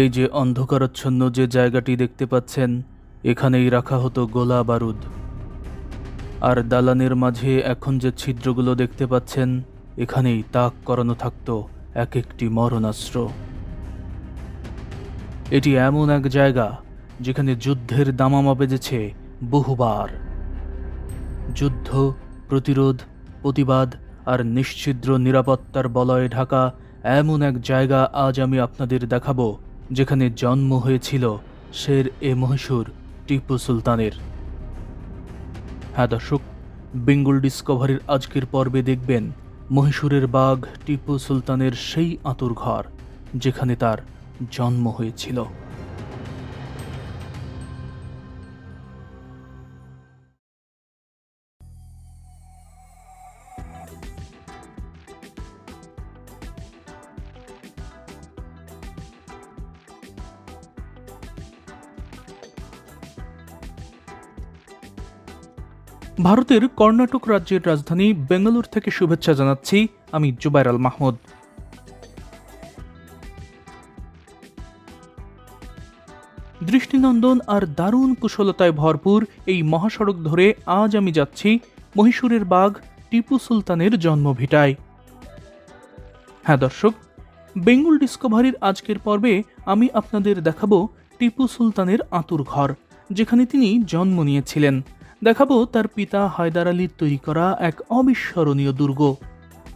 এই যে অন্ধকারাচ্ছন্ন যে জায়গাটি দেখতে পাচ্ছেন, এখানেই রাখা হতো গোলা বারুদ। আর দালানের মাঝে এখন যে ছিদ্রগুলো দেখতে পাচ্ছেন, এখানেই তাক করানো থাকত এক একটি মরণাস্ত্র। এটি এমন এক জায়গা যেখানে যুদ্ধের দামামা বেজেছে বহুবার। যুদ্ধ, প্রতিরোধ, প্রতিবাদ আর নিশ্ছিদ্র নিরাপত্তার বলয়ে ঢাকা এমন এক জায়গা আজ আমি আপনাদের দেখাবো যেখানে জন্ম হয়েছিল শের এ মহীশূর টিপু সুলতানের। হ্যাঁ দর্শক, বেঙ্গল ডিসকভারির আজকের পর্বে দেখবেন মহীশূরের বাঘ টিপু সুলতানের সেই আঁতুর ঘর যেখানে তার জন্ম হয়েছিল। ভারতের কর্ণাটক রাজ্যের রাজধানী বেঙ্গালুর থেকে শুভেচ্ছা জানাচ্ছি আমি জুবাইর আল মাহমুদ। দৃষ্টিনন্দন আর দারুণ কুশলতায় ভরপুর এই মহাসড়ক ধরে আজ আমি যাচ্ছি মহীশূরের বাঘ টিপু সুলতানের জন্মভিটায়। হ্যাঁ দর্শক, বেঙ্গল ডিসকভারির আজকের পর্বে আমি আপনাদের দেখাবো টিপু সুলতানের আঁতুর ঘর যেখানে তিনি জন্ম নিয়েছিলেন। দেখাবো তার পিতা হায়দার আলীর তৈরি করা এক অবিস্মরণীয় দুর্গ।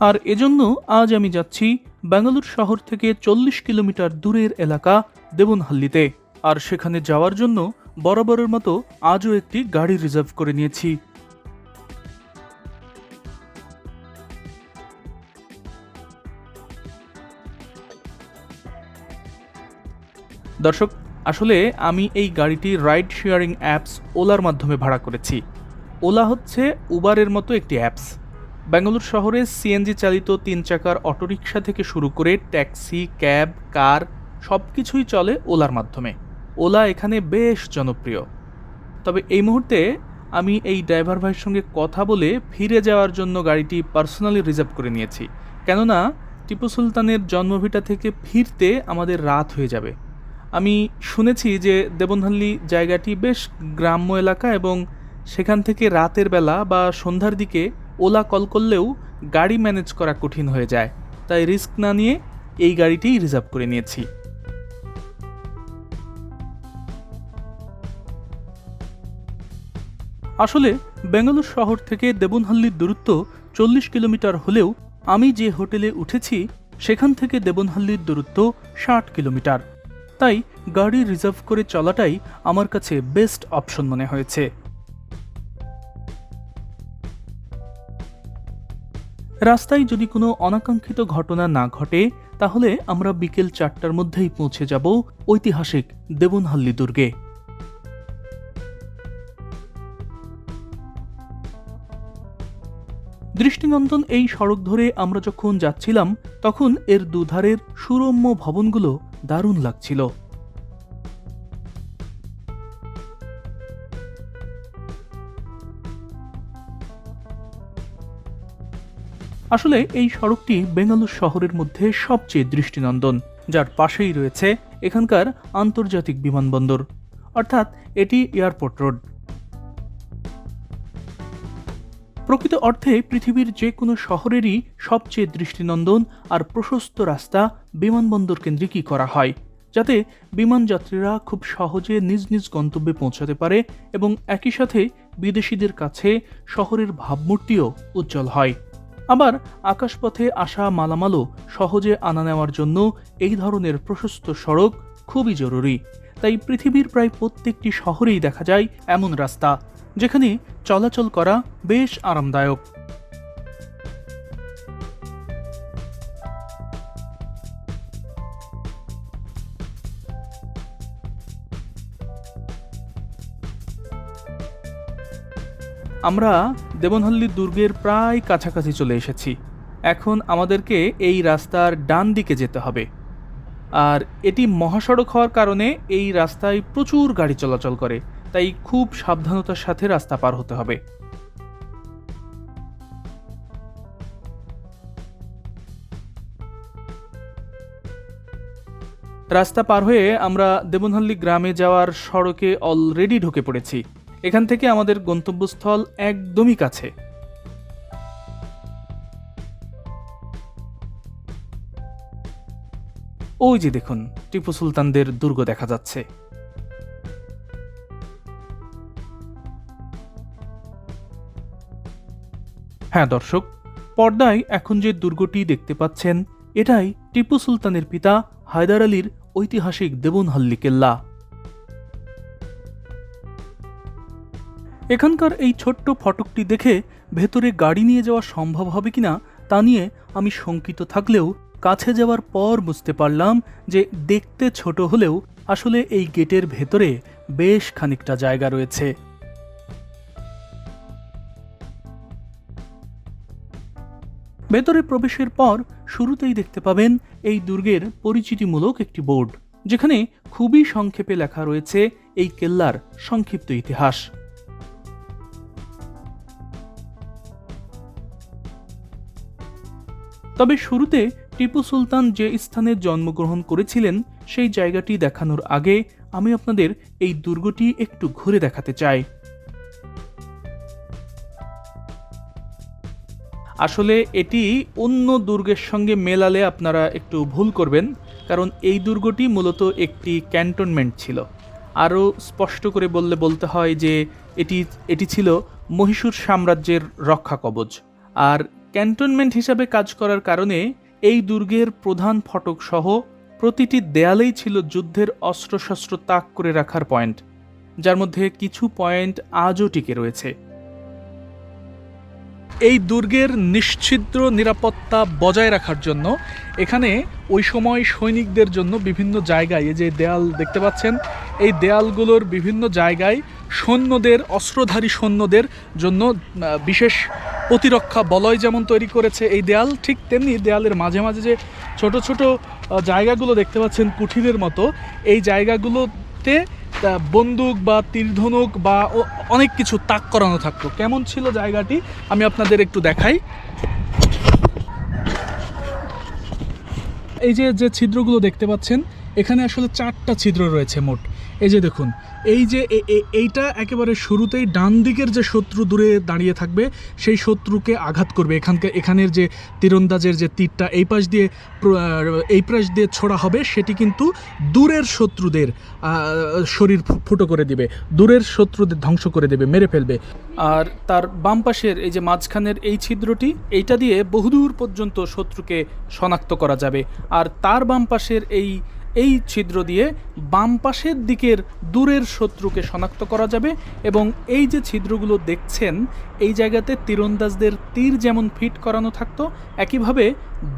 আর এজন্য আজ আমি যাচ্ছি বেঙ্গালুর শহর থেকে চল্লিশ কিলোমিটার দূরের এলাকা দেবনহাল্লিতে। আর সেখানে যাওয়ার জন্য বরাবরের মতো আজও একটি গাড়ি রিজার্ভ করে নিয়েছি। দর্শক আসলে আমি এই গাড়িটি রাইড শেয়ারিং অ্যাপস ওলার মাধ্যমে ভাড়া করেছি। ওলা হচ্ছে উবারের মতো একটি অ্যাপস বেঙ্গালুর শহরে সিএনজি চালিত তিন চাকার অটোরিকশা থেকে শুরু করে ট্যাক্সি, ক্যাব, কার সব কিছুই চলে ওলার মাধ্যমে। ওলা এখানে বেশ জনপ্রিয়। তবে এই মুহূর্তে আমি এই ড্রাইভার ভাইয়ের সঙ্গে কথা বলে ফিরে যাওয়ার জন্য গাড়িটি পার্সোনালি রিজার্ভ করে নিয়েছি। কেননা টিপু সুলতানের জন্মভিটা থেকে ফিরতে আমাদের রাত হয়ে যাবে। আমি শুনেছি যে দেবনহাল্লি জায়গাটি বেশ গ্রাম্য এলাকা এবং সেখান থেকে রাতের বেলা বা সন্ধ্যার দিকে ওলা কল করলেও গাড়ি ম্যানেজ করা কঠিন হয়ে যায়। তাই রিস্ক না নিয়ে এই গাড়িটিই রিজার্ভ করে নিয়েছি। আসলে বেঙ্গালুর শহর থেকে দেবনহাল্লির দূরত্ব চল্লিশ কিলোমিটার হলেও আমি যে হোটেলে উঠেছি, সেখান থেকে দেবনহাল্লির দূরত্ব ষাট কিলোমিটার। তাই গাড়ি রিজার্ভ করে চলাটাই আমার কাছে বেস্ট অপশন মনে হয়েছে। রাস্তায় যদি কোনো অনাকাঙ্ক্ষিত ঘটনা না ঘটে, তাহলে আমরা বিকেল চারটার মধ্যেই পৌঁছে যাব ঐতিহাসিক দেবনহাল্লি দুর্গে। দৃষ্টিনন্দন এই সড়ক ধরে আমরা যখন যাচ্ছিলাম, তখন এর দুধারের সুরম্য ভবনগুলো দারুণ লাগছিল। আসলে এই সড়কটি বেঙ্গালুর শহরের মধ্যে সবচেয়ে দৃষ্টিনন্দন, যার পাশেই রয়েছে এখানকার আন্তর্জাতিক বিমানবন্দর, অর্থাৎ এটি এয়ারপোর্ট রোড। প্রকৃত অর্থে পৃথিবীর যে কোনো শহরেরই সবচেয়ে দৃষ্টিনন্দন আর প্রশস্ত রাস্তা বিমানবন্দর কেন্দ্রে কেন্দ্রিকই করা হয়, যাতে বিমান যাত্রীরা খুব সহজে নিজ নিজ গন্তব্যে পৌঁছাতে পারে এবং একই সাথে বিদেশিদের কাছে শহরের ভাবমূর্তিও উজ্জ্বল হয়। আবার আকাশপথে আসা মালামালও সহজে আনা নেওয়ার জন্য এই ধরনের প্রশস্ত সড়ক খুবই জরুরি। তাই পৃথিবীর প্রায় প্রত্যেকটি শহরেই দেখা যায় এমন রাস্তা, যেখানে চলাচল করা বেশ আরামদায়ক। আমরা দেবনহল্লি দুর্গের প্রায় কাছাকাছি চলে এসেছি। এখন আমাদেরকে এই রাস্তার ডান দিকে যেতে হবে। আর এটি মহাসড়ক হওয়ার কারণে এই রাস্তায় প্রচুর গাড়ি চলাচল করে, তাই খুব সাবধানতার সাথে রাস্তা পার হতে হবে। রাস্তা পার হয়ে আমরা দেবনহল্লি গ্রামে যাওয়ার সড়কে অলরেডি ঢুকে পড়েছি। এখান থেকে আমাদের গন্তব্যস্থল একদমই কাছে। ওই যে দেখুন, টিপু সুলতানদের দুর্গ দেখা যাচ্ছে। হ্যাঁ দর্শক, পর্দায় এখন যে দুর্গটি দেখতে পাচ্ছেন, এটাই টিপু সুলতানের পিতা হায়দার আলীর ঐতিহাসিক দেবনহল্লি কেল্লা। এখানকার এই ছোট্ট ফটকটি দেখে ভেতরে গাড়ি নিয়ে যাওয়া সম্ভব হবে কিনা তা নিয়ে আমি শঙ্কিত থাকলেও কাছে যাওয়ার পর বুঝতে পারলাম যে দেখতে ছোট হলেও আসলে এই গেটের ভেতরে বেশ খানিকটা জায়গা রয়েছে। ভেতরে প্রবেশের পর শুরুতেই দেখতে পাবেন এই দুর্গের পরিচিতিমূলক একটি বোর্ড, যেখানে খুবই সংক্ষেপে লেখা রয়েছে এই কেল্লার সংক্ষিপ্ত ইতিহাস। তবে শুরুতে টিপু সুলতান যে স্থানে জন্মগ্রহণ করেছিলেন, সেই জায়গাটি দেখানোর আগে আমি আপনাদের এই দুর্গটি একটু ঘুরে দেখাতে চাই। আসলে এটি অন্য দুর্গের সঙ্গে মেলালে আপনারা একটু ভুল করবেন, কারণ এই দুর্গটি মূলত একটি ক্যান্টনমেন্ট ছিল। আরও স্পষ্ট করে বললে বলতে হয় যে এটি এটি ছিল মহীশূর সাম্রাজ্যের রক্ষা কবচ। আর ক্যান্টনমেন্ট হিসাবে কাজ করার কারণে এই দুর্গের প্রধান ফটক সহ প্রতিটি দেয়ালেই ছিল যুদ্ধের অস্ত্রশস্ত্র তাক করে রাখার পয়েন্ট, যার মধ্যে কিছু পয়েন্ট আজও টিকে রয়েছে। এই দুর্গের নিশ্ছিদ্র নিরাপত্তা বজায় রাখার জন্য এখানে ওই সময় সৈনিকদের জন্য বিভিন্ন জায়গায় যে দেয়াল দেখতে পাচ্ছেন, এই দেয়ালগুলোর বিভিন্ন জায়গায় সৈন্যদের, অস্ত্রধারী সৈন্যদের জন্য বিশেষ প্রতিরক্ষা বলয় যেমন তৈরি করেছে এই দেয়াল, ঠিক তেমনি দেয়ালের মাঝে মাঝে যে ছোট ছোট জায়গাগুলো দেখতে পাচ্ছেন কুঠিরের মতো, এই জায়গাগুলোতে বন্দুক বা তীরধনুক বা অনেক কিছু তাক করানো থাকতো। কেমন ছিল জায়গাটি? আমি আপনাদের একটু দেখাই। এই যে যে ছিদ্রগুলো দেখতে পাচ্ছেন এখানে আসলে চারটা ছিদ্র রয়েছে মোট। এই যে দেখুন, এই যে এইটা একেবারে শুরুতেই ডান দিকের যে শত্রু দূরে দাঁড়িয়ে থাকবে, সেই শত্রুকে আঘাত করবে। এখানকার এখানের যে তীরন্দাজের যে তীরটা, এই পাশ দিয়ে এই পাশ দিয়ে ছোড়া হবে, সেটি কিন্তু দূরের শত্রুদের শরীর ফুটো করে দিবে। দূরের শত্রুদের ধ্বংস করে দেবে, মেরে ফেলবে। আর তার বাম পাশের এই যে মাঝখানের এই ছিদ্রটি, এইটা দিয়ে বহুদূর পর্যন্ত শত্রুকে শনাক্ত করা যাবে। আর তার বাম পাশের এই এই ছিদ্র দিয়ে বাম পাশের দিকের দূরের শত্রুকে শনাক্ত করা যাবে এবং এই যে ছিদ্রগুলো দেখছেন, এই জায়গাতে তীরন্দাজদের তীর যেমন ফিট করানো থাকতো, একইভাবে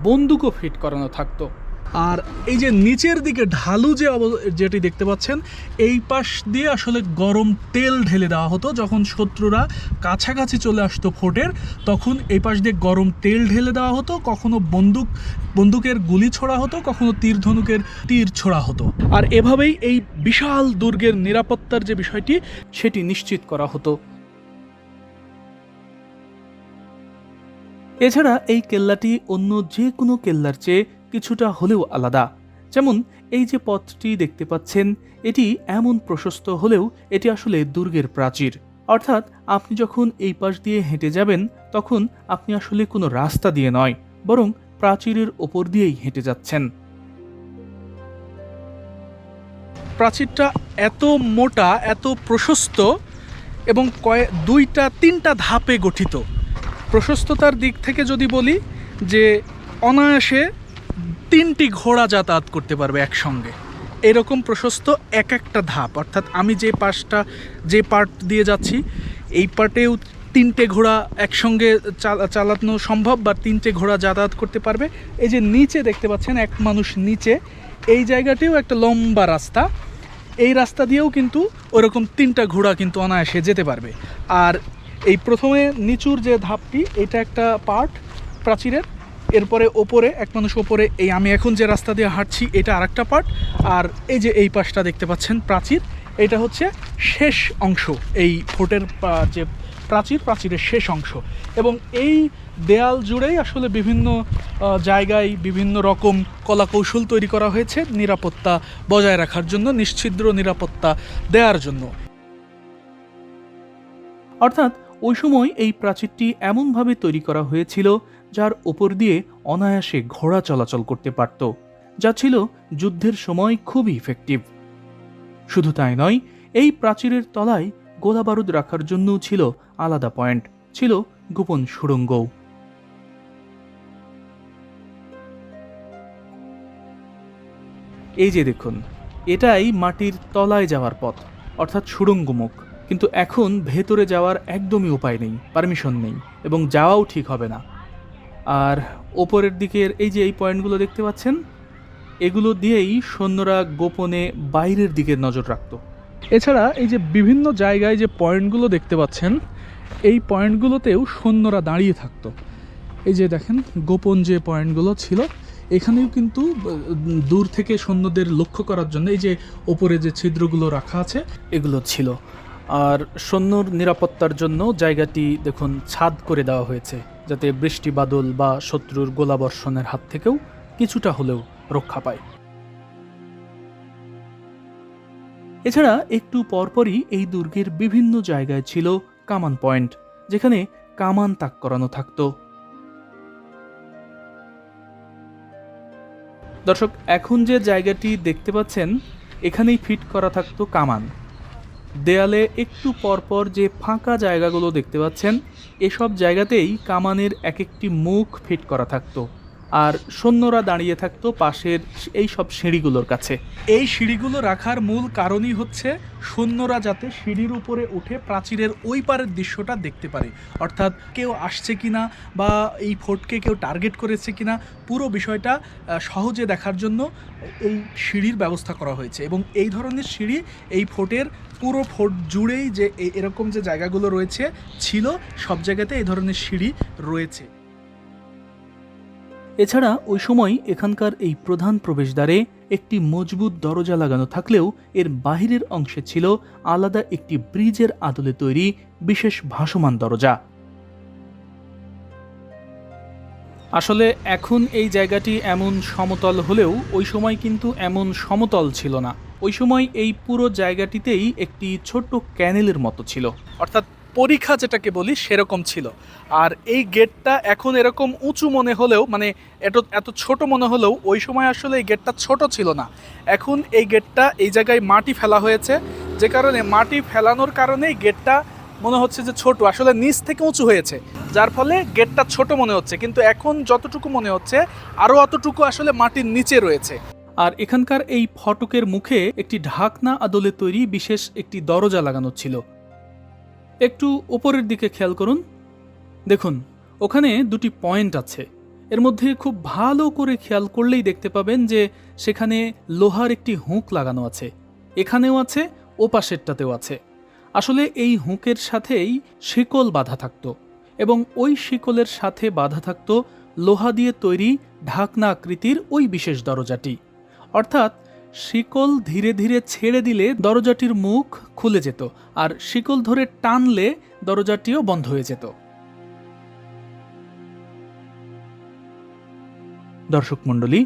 বন্দুকও ফিট করানো থাকতো। আর এই যে নিচের দিকে ঢালু যে যেটি দেখতে পাচ্ছেন, এই পাশ দিয়ে আসলে গরম তেল ঢেলে দেওয়া হতো। যখন শত্রুরা কাছাকাছি চলে আসতো ফোর্টের, তখন এই পাশ দিয়ে গরম তেল ঢেলে দেওয়া হতো। কখনো বন্দুক, বন্দুকের গুলি ছোড়া হতো, কখনো তীর ধনুকের তীর ছোড়া হতো। আর এভাবেই এই বিশাল দুর্গের নিরাপত্তার যে বিষয়টি, সেটি নিশ্চিত করা হতো। এছাড়া এই কেল্লাটি অন্য যে কোনো কেল্লার চেয়ে কিছুটা হলেও আলাদা। যেমন, এই যে পথটি দেখতে পাচ্ছেন, এটি এমন প্রশস্ত হলেও এটি আসলে দুর্গের প্রাচীর। অর্থাৎ, আপনি যখন এই পাশ দিয়ে হেঁটে যাবেন, তখন আপনি আসলে কোনো রাস্তা দিয়ে নয়, বরং প্রাচীরের ওপর দিয়েই হেঁটে যাচ্ছেন। প্রাচীরটা এত মোটা, এত প্রশস্ত এবং কয়ে, দুইটা, তিনটা ধাপে গঠিত। প্রশস্ততার দিক থেকে যদি বলি যে, অনায়াসে তিনটি ঘোড়া যাতায়াত করতে পারবে একসঙ্গে। এরকম প্রশস্ত এক একটা ধাপ। অর্থাৎ আমি যে পাশটা, যে পার্ট দিয়ে যাচ্ছি, এই পার্টেও তিনটে ঘোড়া একসঙ্গে চালা- চালানো সম্ভব বা তিনটে ঘোড়া যাতায়াত করতে পারবে। এই যে নিচে দেখতে পাচ্ছেন, এক মানুষ নিচে। এই জায়গাটিও একটা লম্বা রাস্তা। এই রাস্তা দিয়েও কিন্তু ওরকম তিনটা ঘোড়া কিন্তু অনায়াসে যেতে পারবে। আর এই প্রথমে নিচুর যে ধাপটি, এটা একটা পার্ট প্রাচীরের। এরপরে ওপরে, এক মানুষ ওপরে, এই আমি এখন যে রাস্তা দিয়ে হাঁটছি, এটা আরেকটা পার্ট। আর এই যে এই পাশটা দেখতে পাচ্ছেন, প্রাচীর, এটা হচ্ছে শেষ অংশ, এই ফোর্টের যে প্রাচীর, প্রাচীরের শেষ অংশ। এবং এই দেয়াল জুড়েই আসলে বিভিন্ন জায়গায় বিভিন্ন রকম কলা কৌশল তৈরি করা হয়েছে নিরাপত্তা বজায় রাখার জন্য, নিশ্ছিদ্র নিরাপত্তা দেওয়ার জন্য। অর্থাৎ ওই সময় এই প্রাচীরটি এমনভাবে তৈরি করা হয়েছিল যার ওপর দিয়ে অনায়াসে ঘোড়া চলাচল করতে পারত, যা ছিল যুদ্ধের সময় খুবই ইফেক্টিভ শুধু তাই নয়, এই প্রাচীরের তলায় গোলাবারুদ রাখার জন্যও ছিল আলাদা পয়েন্ট, ছিল গোপন সুড়ঙ্গও। এই যে দেখুন, এটাই মাটির তলায় যাওয়ার পথ, অর্থাৎ সুড়ঙ্গমুখ। কিন্তু এখন ভেতরে যাওয়ার একদমই উপায় নেই, পারমিশন নেই, এবং যাওয়াও ঠিক হবে না। আর ওপরের দিকের এই যে এই পয়েন্টগুলো দেখতে পাচ্ছেন, এগুলো দিয়েই সৈন্যরা গোপনে বাইরের দিকে নজর রাখত। এছাড়া এই যে বিভিন্ন জায়গায় যে পয়েন্টগুলো দেখতে পাচ্ছেন, এই পয়েন্টগুলোতেও সৈন্যরা দাঁড়িয়ে থাকতো। এই যে দেখেন, গোপন যে পয়েন্টগুলো ছিল, এখানেও কিন্তু দূর থেকে সৈন্যদের লক্ষ্য করার জন্য এই যে ওপরে যে ছিদ্রগুলো রাখা আছে, এগুলো ছিল। আর সৈন্যর নিরাপত্তার জন্য জায়গাটি দেখুন ছাদ করে দেওয়া হয়েছে। যাতে বৃষ্টি বাদল বা শত্রুর গোলাবর্ষণের হাত থেকেও কিছুটা হলেও রক্ষা পায়। এছাড়া একটু পরপরই এই দুর্গের বিভিন্ন জায়গায় ছিল কামান পয়েন্ট, যেখানে কামান তাক করানো থাকতো। দর্শক, এখন যে জায়গাটি দেখতে পাচ্ছেন, এখানেই ফিট করা থাকতো কামান। দেয়ালে একটু পরপর যে ফাঁকা জায়গাগুলো দেখতে পাচ্ছেন, এসব জায়গাতেই কামানের এক একটি মুখ ফিট করা থাকতো আর সৈন্যরা দাঁড়িয়ে থাকতো পাশের এই সব সিঁড়িগুলোর কাছে। এই সিঁড়িগুলো রাখার মূল কারণই হচ্ছে সৈন্যরা যাতে সিঁড়ির উপরে উঠে প্রাচীরের ওই পারের দৃশ্যটা দেখতে পারে। অর্থাৎ কেউ আসছে কিনা বা এই ফোর্টকে কেউ টার্গেট করেছে কিনা, পুরো বিষয়টা সহজে দেখার জন্য এই সিঁড়ির ব্যবস্থা করা হয়েছে। এবং এই ধরনের সিঁড়ি এই ফোর্টের পুরো ফোর্ট জুড়েই যে এরকম যে জায়গাগুলো রয়েছে, ছিল, সব জায়গাতে এই ধরনের সিঁড়ি রয়েছে। এছাড়া ওই সময় এখানকার এই প্রধান প্রবেশদ্বারে একটি মজবুত দরজা লাগানো থাকলেও এর বাহিরের অংশে ছিল আলাদা একটি ব্রিজের আদলে তৈরি বিশেষ ভাসমান দরজা। আসলে এখন এই জায়গাটি এমন সমতল হলেও ওই সময় কিন্তু এমন সমতল ছিল না। ওই সময় এই পুরো জায়গাটিতেই একটি ছোট্ট ক্যানেলের মতো ছিল। অর্থাৎ পরীক্ষা যেটাকে বলি সেরকম ছিল। আর এই গেটটা এখন এরকম উঁচু মনে হলেও মানে এত এত ছোট মনে হলেও ওই সময় আসলে এই গেটটা ছোট ছিল না। এখন এই গেটটা এই জায়গায় মাটি ফেলা হয়েছে। যে কারণে মাটি ফেলানোর কারণে এই গেটটা মনে হচ্ছে যে ছোট, আসলে নিচ থেকে উঁচু হয়েছে। যার ফলে গেটটা ছোট মনে হচ্ছে, কিন্তু এখন যতটুকু মনে হচ্ছে আরও অতটুকু আসলে মাটির নিচে রয়েছে। আর এখানকার এই ফটকের মুখে একটি ঢাকনা আদলে তৈরি বিশেষ একটি দরজা লাগানো ছিল। একটু উপরের দিকে খেয়াল করুন। দেখুন, ওখানে দুটি পয়েন্ট আছে। এর মধ্যে খুব ভালো করে খেয়াল করলেই দেখতে পাবেন যে সেখানে লোহার একটি হুঁক লাগানো আছে। এখানেও আছে ও পাশেরটাতেও আছে। আসলে এই হুঁকের সাথেই শিকল বাঁধা থাকত এবং ওই শিকলের সাথে বাঁধা থাকত লোহা দিয়ে তৈরি ঢাকনা আকৃতির ওই বিশেষ দরজাটি। অর্থাৎ শিকল ধীরে ধীরে ছেড়ে দিলে দরজাটির মুখ খুলে যেত আর শিকল ধরে টানলে দরজাটিও বন্ধ হয়ে যেত। দর্শক মণ্ডলী,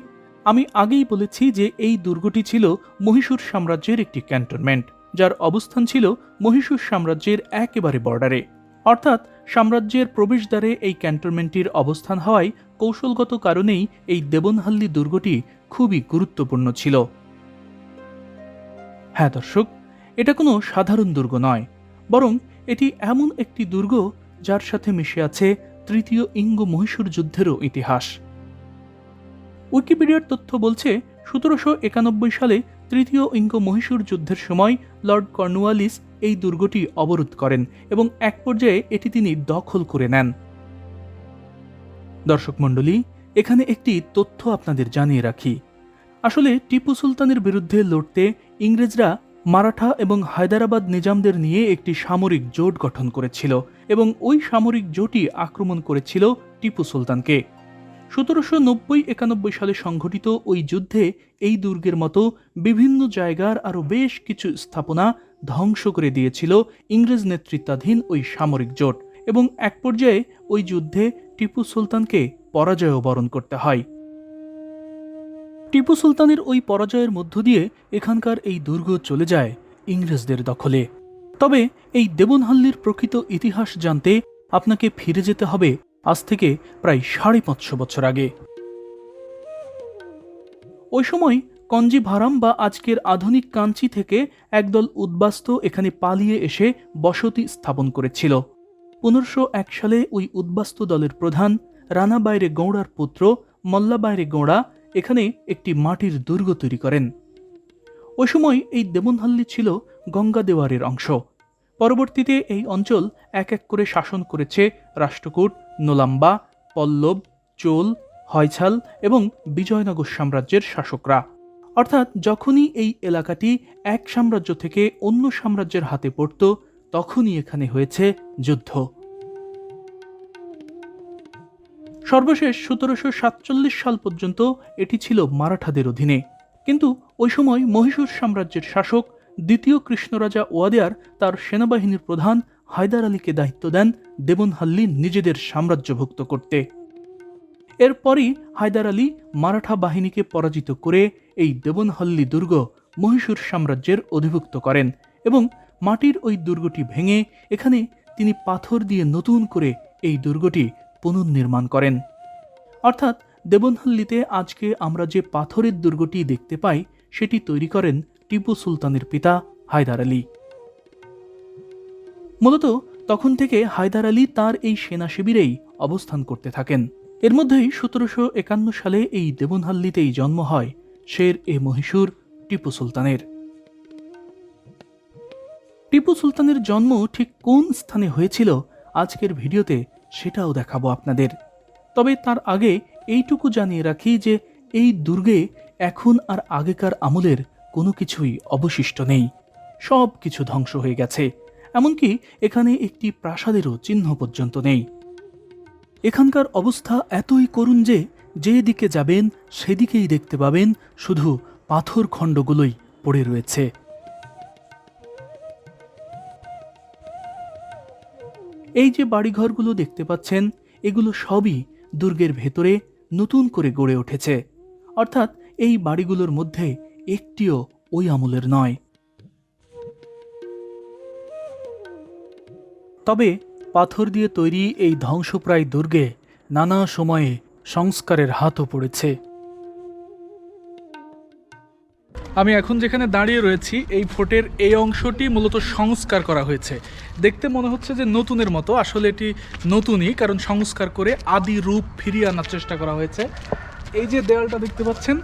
আমি আগেই বলেছি যে এই দুর্গটি ছিল মহীশূর সাম্রাজ্যের একটি ক্যান্টনমেন্ট। যার অবস্থান ছিল মহীশূর সাম্রাজ্যের একেবারে বর্ডারে। অর্থাৎ সাম্রাজ্যের প্রবেশদ্বারে এই ক্যান্টনমেন্টটির অবস্থান হওয়ায় কৌশলগত কারণেই এই দেবনহাল্লি দুর্গটি খুবই গুরুত্বপূর্ণ ছিল। হ্যাঁ দর্শক, এটা কোনো সাধারণ দুর্গ নয়, বরং এটি এমন একটি দুর্গ যার সাথে মিশে আছে তৃতীয় ইঙ্গ মহীশূর যুদ্ধেরও ইতিহাস। উইকিপিডিয়ার তথ্য বলছে, সতেরোশো একানব্বই সালে তৃতীয় ইঙ্গ মহীশূর যুদ্ধের সময় লর্ড কর্নওয়ালিস এই দুর্গটি অবরোধ করেন এবং এক পর্যায়ে এটি তিনি দখল করে নেন। দর্শক মণ্ডলী, এখানে একটি তথ্য আপনাদের জানিয়ে রাখি। আসলে টিপু সুলতানের বিরুদ্ধে লড়তে ইংরেজরা মারাঠা এবং হায়দ্রাবাদ নিজামদের নিয়ে একটি সামরিক জোট গঠন করেছিল এবং ওই সামরিক জোটই আক্রমণ করেছিল টিপু সুলতানকে। সতেরোশো নব্বই একানব্বই সালে সংঘটিত ওই যুদ্ধে এই দুর্গের মতো বিভিন্ন জায়গার আরও বেশ কিছু স্থাপনা ধ্বংস করে দিয়েছিল ইংরেজ নেতৃত্বাধীন ওই সামরিক জোট এবং এক পর্যায়ে ওই যুদ্ধে টিপু সুলতানকে পরাজয় বরণ করতে হয়। টিপু সুলতানের ওই পরাজয়ের মধ্য দিয়ে এখানকার এই দুর্গ চলে যায় ইংরেজদের দখলে। তবে এই দেবনহাল্লির প্রকৃত ইতিহাস জানতে আপনাকে ফিরে যেতে হবে আজ থেকে প্রায় সাড়ে পাঁচশো বছর আগে। ওই সময় কঞ্জিভারাম বা আজকের আধুনিক কাঞ্চি থেকে একদল উদ্বাস্তু এখানে পালিয়ে এসে বসতি স্থাপন করেছিল। পনেরোশো এক সালে ওই উদ্বাস্তু দলের প্রধান রানা বাইরে গৌড়ার পুত্র মল্লা বাইরে গৌড়া এখানে একটি মাটির দুর্গ তৈরি করেন। ওই সময় এই দেবনহাল্লি ছিল গঙ্গা দেওয়ারের অংশ। পরবর্তীতে এই অঞ্চল এক এক করে শাসন করেছে রাষ্ট্রকূট নোলাম্বা, পল্লব, চোল, হয়ছাল এবং বিজয়নগর সাম্রাজ্যের শাসকরা। অর্থাৎ যখনই এই এলাকাটি এক সাম্রাজ্য থেকে অন্য সাম্রাজ্যের হাতে পড়ত, তখনই এখানে হয়েছে যুদ্ধ। সর্বশেষ সতেরোশো সাতচল্লিশ সাল পর্যন্ত এটি ছিল মারাঠাদের অধীনে। কিন্তু ওই সময় মহীশূর সাম্রাজ্যের শাসক, দ্বিতীয় কৃষ্ণরাজা ওয়াদেয়ার তার সেনাবাহিনীর প্রধান হায়দার আলীকে দায়িত্ব দেন দেবনহাল্লি নিজেদের সাম্রাজ্যভুক্ত করতে। এরপরই হায়দার আলী মারাঠা বাহিনীকে পরাজিত করে এই দেবনহল্লি দুর্গ মহীশূর সাম্রাজ্যের অধিভুক্ত করেন এবং মাটির ওই দুর্গটি ভেঙে এখানে তিনি পাথর দিয়ে নতুন করে এই দুর্গটি পুনর্নির্মাণ করেন। অর্থাৎ দেবনহল্লিতে আজকে আমরা যে পাথরের দুর্গটি দেখতে পাই, সেটি তৈরি করেন টিপু সুলতানের পিতা হায়দার আলী। মূলত তখন থেকে হায়দার আলী তার এই সেনা শিবিরেই অবস্থান করতে থাকেন। এর মধ্যেই সতেরোশো একান্ন সালে এই দেবনহাল্লিতেই জন্ম হয় শের এ মহীশূর টিপু সুলতানের। টিপু সুলতানের জন্ম ঠিক কোন স্থানে হয়েছিল আজকের ভিডিওতে সেটাও দেখাবো আপনাদের। তবে তার আগে এইটুকু জানিয়ে রাখি যে এই দুর্গে এখন আর আগেকার আমলের কোনো কিছুই অবশিষ্ট নেই। সব কিছু ধ্বংস হয়ে গেছে। এমনকি এখানে একটি প্রাসাদেরও চিহ্ন পর্যন্ত নেই। এখানকার অবস্থা এতই করুণ যে যেদিকে যাবেন সেদিকেই দেখতে পাবেন শুধু পাথর খণ্ডগুলোই পড়ে রয়েছে। এই যে বাড়িঘরগুলো দেখতে পাচ্ছেন, এগুলো সবই দুর্গের ভেতরে নতুন করে গড়ে উঠেছে। অর্থাৎ এই বাড়িগুলোর মধ্যে একটিও ওই আমলের নয়। তবে পাথর দিয়ে তৈরি এই ধ্বংসপ্রায় দুর্গে নানা সময়ে সংস্কারের হাতও পড়েছে। আমি এখন যেখানে দাঁড়িয়ে রয়েছি, এই ফোর্টের এই অংশটি মূলত সংস্কার করা হয়েছে। দেখতে মনে হচ্ছে যে নতুনের মতো, আসলে এটি নতুনই, কারণ সংস্কার করে আদি রূপ ফিরিয়ে আনার চেষ্টা করা হয়েছে। এই যে দেয়ালটা দেখতে পাচ্ছেন,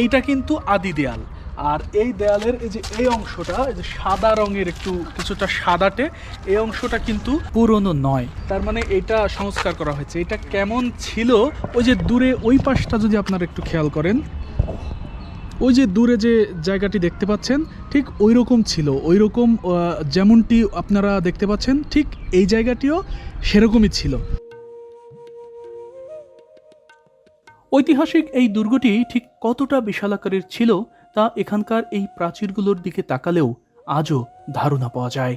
এইটা কিন্তু আদি দেয়াল। আর এই দেয়ালের এই যে এই অংশটা, এই যে সাদা রঙের একটু কিছুটা সাদাটে, এই অংশটা কিন্তু পুরনো নয়। তার মানে এটা সংস্কার করা হয়েছে। এটা কেমন ছিল? ওই যে দূরে ওই পাশটা যদি আপনারা একটু খেয়াল করেন, ওই যে দূরে যে জায়গাটি দেখতে পাচ্ছেন, ঠিক ওই রকম ছিল। ওই রকম যেমনটি আপনারা দেখতে পাচ্ছেন, ঠিক এই জায়গাটিও সেরকমই ছিল। ঐতিহাসিক এই দুর্গটি ঠিক কতটা বিশালাকারের ছিল তা এখানকার এই প্রাচীরগুলোর দিকে তাকালেও আজও ধারণা পাওয়া যায়।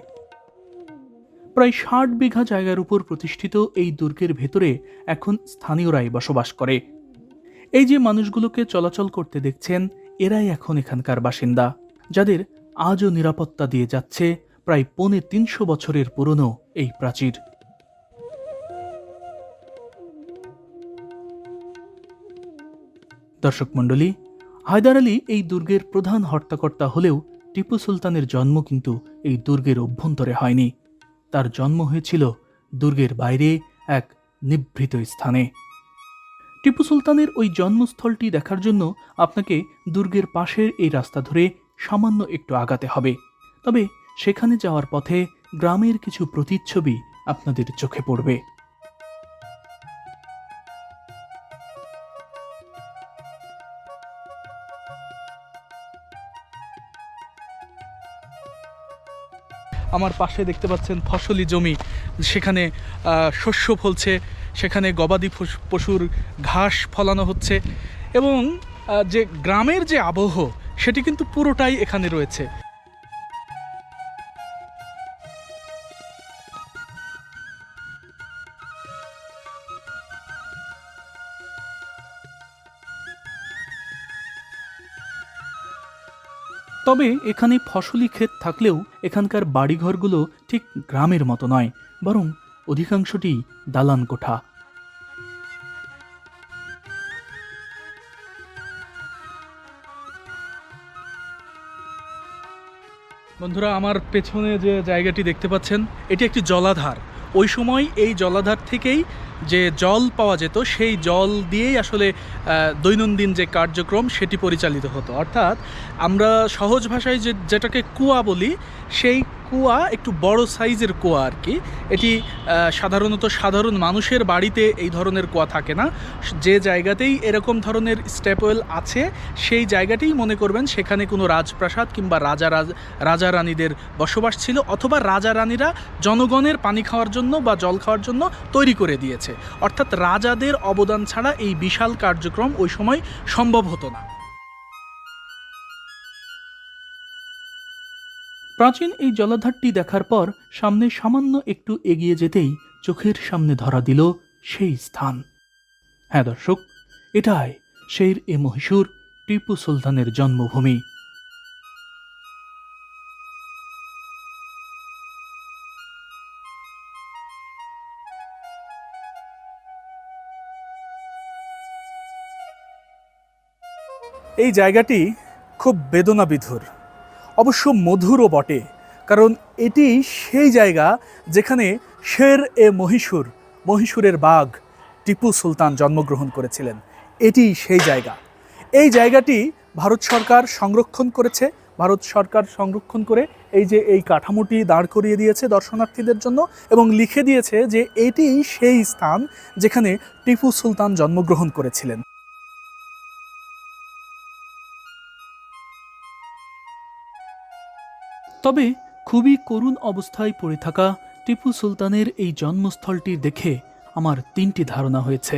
প্রায় ষাট বিঘা জায়গার উপর প্রতিষ্ঠিত এই দুর্গের ভেতরে এখন স্থানীয়রাই বসবাস করে। এই যে মানুষগুলোকে চলাচল করতে দেখছেন, এরাই এখন এখানকার বাসিন্দা, যাদের আজও নিরাপত্তা দিয়ে যাচ্ছে প্রায় পৌনে তিনশো বছরের পুরনো এই প্রাচীর। দর্শক মণ্ডলী হায়দার আলী এই দুর্গের প্রধান হর্তাকর্তা হলেও টিপু সুলতানের জন্ম কিন্তু এই দুর্গের অভ্যন্তরে হয়নি। তার জন্ম হয়েছিল দুর্গের বাইরে এক নিভৃত স্থানে। টিপু সুলতানের ওই জন্মস্থলটি দেখার জন্য আপনাকে দুর্গের পাশের এই রাস্তা ধরে সামান্য একটু আগাতে হবে। তবে সেখানে যাওয়ার পথে গ্রামের কিছু প্রতিচ্ছবি আপনাদের চোখে পড়বে। আমার পাশে দেখতে পাচ্ছেন ফসলি জমি। সেখানে শস্য ফলছে, সেখানে গবাদি পশু- পশুর ঘাস ফলানো হচ্ছে এবং যে গ্রামের যে আবহ, সেটি কিন্তু পুরোটাই এখানে রয়েছে। তবে এখানে ফসলি ক্ষেত থাকলেও এখানকার বাড়িঘরগুলো ঠিক গ্রামের মতো নয়, বরং অধিকাংশটি দালান কোঠা। বন্ধুরা, আমার পেছনে যে জায়গাটি দেখতে পাচ্ছেন, এটি একটি জলাধার। ওই সময় এই জলাধার থেকেই যে জল পাওয়া যেত, সেই জল দিয়েই আসলে দৈনন্দিন যে কার্যক্রম সেটি পরিচালিত হতো। অর্থাৎ আমরা সহজ ভাষায় যে, যেটাকে কুয়া বলি, সেই কুয়া একটু বড় সাইজের কুয়া আর কি। এটি সাধারণত সাধারণ মানুষের বাড়িতে এই ধরনের কুয়া থাকে না। যে জায়গাতেই এরকম ধরনের স্টেপওয়েল আছে, সেই জায়গাতেই মনে করবেন সেখানে কোনো রাজপ্রাসাদ কিংবা রাজা রাজ, রাজা রানীদের বসবাস ছিল অথবা রাজা রানীরা জনগণের পানি খাওয়ার জন্য বা জল খাওয়ার জন্য তৈরি করে দিয়েছে। অর্থাৎ রাজাদের অবদান ছাড়া এই বিশাল কার্যক্রম ওই সময় সম্ভব হতো না। প্রাচীন এই জলাধারটি দেখার পর সামনে সামান্য একটু এগিয়ে যেতেই চোখের সামনে ধরা দিল সেই স্থান। হ্যাঁ দর্শক, এটাই শের এ মহীশূর টিপু সুলতানের জন্মভূমি। এই জায়গাটি খুব বেদনাবিধুর। অবশ্য মধুরও বটে, কারণ এটি সেই জায়গা যেখানে শের এ মহীশূর, মহীশূরের বাঘ টিপু সুলতান জন্মগ্রহণ করেছিলেন। এটি সেই জায়গা। এই জায়গাটি ভারত সরকার সংরক্ষণ করেছে। ভারত সরকার সংরক্ষণ করে এই যে এই কাঠামোটি দাঁড় করিয়ে দিয়েছে দর্শনার্থীদের জন্য এবং লিখে দিয়েছে যে এটি সেই স্থান যেখানে টিপু সুলতান জন্মগ্রহণ করেছিলেন। তবে খুবই করুণ অবস্থায় পড়ে থাকা টিপু সুলতানের এই জন্মস্থলটি দেখে আমার তিনটি ধারণা হয়েছে।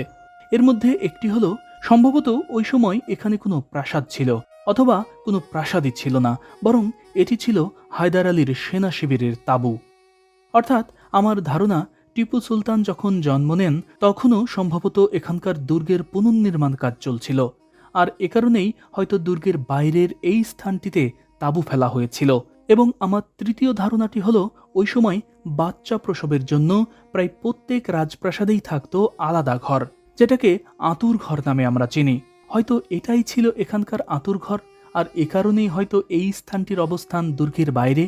এর মধ্যে একটি হলো, সম্ভবত ওই সময় এখানে কোনো প্রাসাদ ছিল অথবা কোনো প্রাসাদই ছিল না, বরং এটি ছিল হায়দার আলীর সেনা শিবিরের তাঁবু। অর্থাৎ আমার ধারণা, টিপু সুলতান যখন জন্ম নেন, তখনও সম্ভবত এখানকার দুর্গের পুনর্নির্মাণ কাজ চলছিল, আর এ কারণেই হয়তো দুর্গের বাইরের এই স্থানটিতে তাঁবু ফেলা হয়েছিল। এবং আমার তৃতীয় ধারণাটি হলো, ওই সময় বাচ্চা প্রসবের জন্য প্রায় প্রত্যেক রাজপ্রাসাদেই থাকতো আলাদা ঘর, যেটাকে আঁতুর ঘর নামে আমরা চিনি। হয়তো এটাই ছিল এখানকার আঁতুর ঘর, আর এ কারণেই হয়তো এই স্থানটির অবস্থান দুর্গের বাইরে।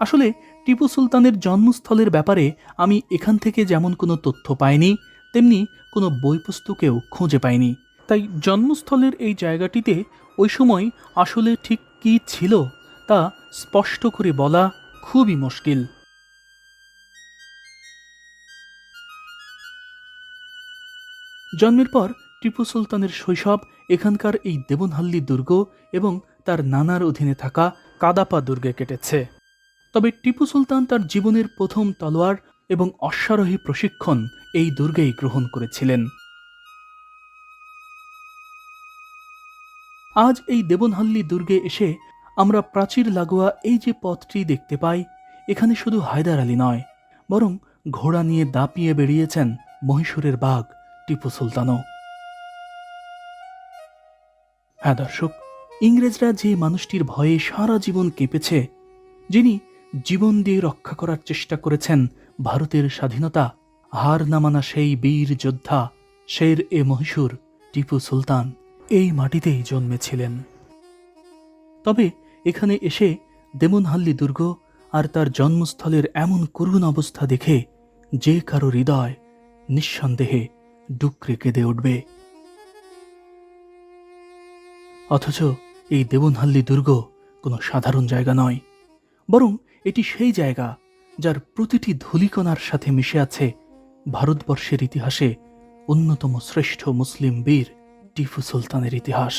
আসলে, টিপু সুলতানের জন্মস্থলের ব্যাপারে আমি এখান থেকে যেমন কোনো তথ্য পাইনি, তেমনি কোনো বই পুস্তকেও খুঁজে পাইনি। তাই জন্মস্থলের এই জায়গাটিতে ওই সময় আসলে ঠিক কী ছিল তা স্পষ্ট করে বলা খুবই মুশকিল। জন্মের পর টিপু সুলতানের শৈশব, এখানকার এই দেবনহাল্লি দুর্গ এবং তার নানার অধীনে থাকা কাদাপা দুর্গে কেটেছে। তবে টিপু সুলতান তার জীবনের প্রথম তলোয়ার এবং অশ্বারোহী প্রশিক্ষণ এই দুর্গেই গ্রহণ করেছিলেন। আজ এই দেবনহাল্লি দুর্গে এসে আমরা প্রাচীর লাগোয়া এই যে পথটি দেখতে পাই, এখানে শুধু হায়দার আলী নয়, বরং ঘোড়া নিয়ে দাপিয়ে বেরিয়েছেন মহীশূরের বাঘ টিপু সুলতানও। হ্যাঁ দর্শক, ইংরেজরা যে মানুষটির ভয়ে সারা জীবন কেঁপেছে, যিনি জীবন দিয়ে রক্ষা করার চেষ্টা করেছেন ভারতের স্বাধীনতা, হার নামানা সেই বীর যোদ্ধা শের এ মহীশূর টিপু সুলতান। এই মাটিতেই জন্মেছিলেন। তবে এখানে এসে দেমনহাল্লি দুর্গ আর তার জন্মস্থলের এমন করুণ অবস্থা দেখে যে কারও হৃদয় নিঃসন্দেহে ডুকরে কেঁদে উঠবে। অথচ এই দেবনহাল্লি দুর্গ কোনো সাধারণ জায়গা নয়, বরং এটি সেই জায়গা যার প্রতিটি ধুলিকণার সাথে মিশে আছে ভারতবর্ষের ইতিহাসে অন্যতম শ্রেষ্ঠ মুসলিম বীর টিপু সুলতানের ইতিহাস।